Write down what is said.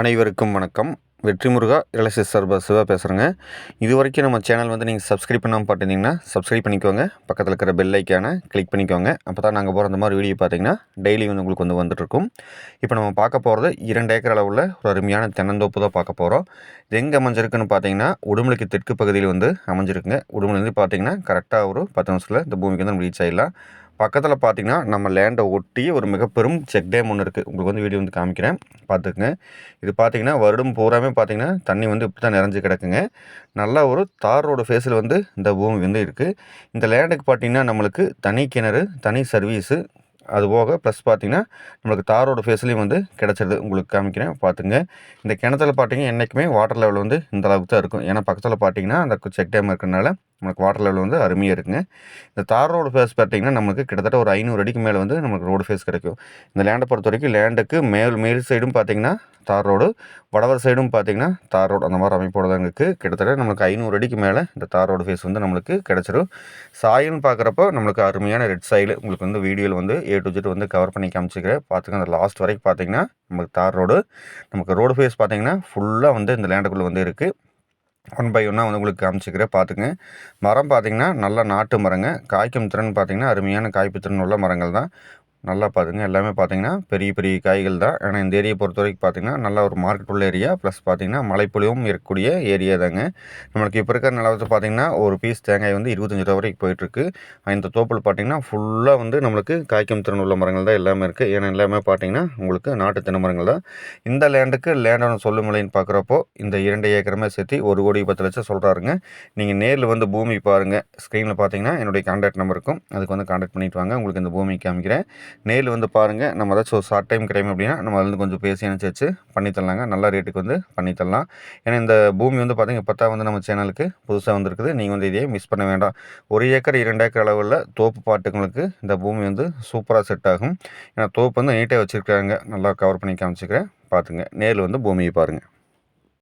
அனைவருக்கும் வணக்கம். வெற்றி முருகா எல்எஸ்சி சர்பா சிவா பேசுகிறேங்க இது வரைக்கும் நம்ம சேனல் வந்து நீங்கள் சப்ஸ்கிரைப் பண்ணாமல் பார்த்துருந்தீங்கன்னா சப்ஸ்கிரைப் பண்ணிக்கோங்க. பக்கத்தில் இருக்கிற பெல் ஐக்கானை கிளிக் பண்ணிக்கோங்க. அப்போ தான் நாங்கள் போகிற அந்த மாதிரி வீடியோ பார்த்தீங்கன்னா டெய்லி வந்து உங்களுக்கு வந்து வந்துட்டுருக்கும் இப்போ நம்ம பார்க்க போகிறது இரண்டு ஏக்கர் அளவில் ஒரு அருமையான தென்னந்தோப்பு தான் பார்க்க போகிறோம் இது எங்கே அமைஞ்சிருக்குன்னு பார்த்தீங்கன்னா உடுமலைக்கு தெற்கு பகுதியில் வந்து அமைஞ்சிருக்குங்க. உடுமலைலேருந்து பார்த்தீங்கன்னா கரெக்டாக ஒரு பத்து நிமிஷத்தில் இந்த பூமிக்கு வந்து நம்ம ரீச் ஆகிடலாம் பக்கத்தில் பார்த்தீங்கன்னா நம்ம லேண்டை ஒட்டி ஒரு மிக பெரும் செக் டேம் ஒன்று இருக்குது உங்களுக்கு வந்து வீடியோ வந்து காமிக்கிறேன். பார்த்துக்குங்க இது பார்த்தீங்கன்னா வருடம் பூராமே பார்த்தீங்கன்னா தண்ணி வந்து இப்படி தான் நிறைஞ்சு கிடக்குங்க. நல்லா ஒரு தார் ரோடு ஃபேஸில் வந்து இந்த பூமி வந்து இருக்குது இந்த லேண்டுக்கு பார்த்தீங்கன்னா நம்மளுக்கு தனி கிணறு தனி சர்வீஸு அது போக ப்ளஸ் பார்த்திங்கன்னா நம்மளுக்கு தாரோட ஃபேஸ்லேயும் வந்து கிடச்சிருது. உங்களுக்கு காமிக்கிறேன். பார்த்துங்க இந்த கிணத்துல பார்த்தீங்கன்னா என்றைக்குமே வாட்டர் லெவல் வந்து இந்த அளவுக்கு தான் இருக்கும். ஏன்னா பக்கத்தில் பார்த்தீங்கன்னா அந்த செக் டேம் இருக்கிறனால நம்மளுக்கு வாட்டர் லெவல் வந்து அருமையாக இருக்குங்க. இந்த தார் ரோடு ஃபேஸ் பார்த்தீங்கன்னா நமக்கு கிட்டத்தட்ட ஒரு ஐநூறு அடிக்கு மேலே வந்து நமக்கு ரோடு ஃபேஸ் கிடைக்கும். இந்த லேண்டை பொறுத்த வரைக்கும் லேண்டுக்கு மேல் மேல் சைடும் பார்த்தீங்கன்னா தார் ரோடு வடவர் சைடும் பார்த்தீங்கன்னா தார் ரோடு அந்த மாதிரி அமைப்போடு தான் இருக்குது கிட்டத்தட்ட நம்மளுக்கு ஐநூறு அடிக்கு மேலே இந்த தார் ரோடு ஃபேஸ் வந்து நம்மளுக்கு கிடச்சிரும். சாயில்னு பார்க்குறப்போ நம்மளுக்கு அருமையான ரெட் சாயில் உங்களுக்கு வந்து வீடியோவில் வந்து ஏ டு ஜெட் வந்து கவர் பண்ணி காமிச்சிக்கிறேன் பார்த்துக்க அந்த லாஸ்ட் வரைக்கும் பார்த்தீங்கன்னா நமக்கு தார் ரோடு நமக்கு ரோடு ஃபேஸ் பார்த்தீங்கன்னா ஃபுல்லாக வந்து இந்த லேண்டுக்குள்ளே வந்து இருக்குது ஒன் பை ஒன்னாக வந்து உங்களுக்கு காமிச்சிக்கிறேன். பார்த்துங்க மரம் பார்த்திங்கன்னா நல்ல நாட்டு மரங்க. காய்க்கும் திறன் பார்த்திங்கன்னா அருமையான காய்ப்பு திறன் உள்ள மரங்கள் தான். நல்லா பார்த்துங்க. எல்லாமே பார்த்தீங்கன்னா பெரிய பெரிய காய்கள் தான். ஆனால் இந்த ஏரியை பொறுத்த வரைக்கும் பார்த்தீங்கன்னா நல்ல ஒரு மார்க்கெட் உள்ள ஏரியா ப்ளஸ் பார்த்தீங்கன்னா மலைப்பொழிவும் இருக்கக்கூடிய ஏரியா தாங்க. நம்மளுக்கு இப்போ இருக்கிற நிலவரத்தை பார்த்தீங்கன்னா ஒரு பீஸ் தேங்காய் வந்து இருபத்தஞ்சி ரூபா வரைக்கும் போயிட்டுருக்கு. இந்த தோப்பில் பார்த்தீங்கன்னா ஃபுல்லாக வந்து நம்மளுக்கு காய்க்கும் திறன் உள்ள மரங்கள் தான் எல்லாமே இருக்குது ஏன்னா எல்லாமே பார்த்தீங்கன்னா உங்களுக்கு நாட்டு தென்னை மரங்கள் தான். இந்த லேண்டுக்கு லேண்டான சொல்லுமலைன்னு பார்க்குறப்போ இந்த இரண்டு ஏக்கரமே சேர்த்து ஒரு கோடி பத்து லட்சம் சொல்கிறாருங்க நீங்கள் நேரில் வந்து பூமி பாருங்கள் ஸ்க்ரீனில் பார்த்தீங்கன்னா என்னுடைய கான்டாக்ட் நம்பர் இருக்கும். அதுக்கு வந்து கான்டாக்ட் பண்ணிவிட்டு வாங்க. உங்களுக்கு இந்த பூமி காமிக்கிறேன். நேரில் வந்து பாருங்கள் நம்ம ஏதாச்சும் ஒரு ஷார்ட் டைம் கிடைக்கும் அப்படின்னா நம்ம வந்து கொஞ்சம் பேசி அனுப்பிச்சு பண்ணித்தரலாங்க நல்ல ரேட்டுக்கு வந்து பண்ணித்தரலாம் ஏன்னா இந்த பூமி வந்து பார்த்திங்க இப்போ தான் வந்து நம்ம சேனலுக்கு புதுசாக வந்துருக்குது. நீங்கள் வந்து இதையே மிஸ் பண்ண வேண்டாம். ஒரு ஏக்கர் இரண்டு ஏக்கர் அளவில் தோப்பு பாட்டுங்களுக்கு இந்த பூமி வந்து சூப்பராக செட் ஆகும். ஏன்னா தோப்பு வந்து நீட்டாக வச்சுருக்காங்க. நல்லா கவர் பண்ணி காமிச்சிக்கிறேன். பார்த்துங்க நேரில் வந்து பூமியை பாருங்கள்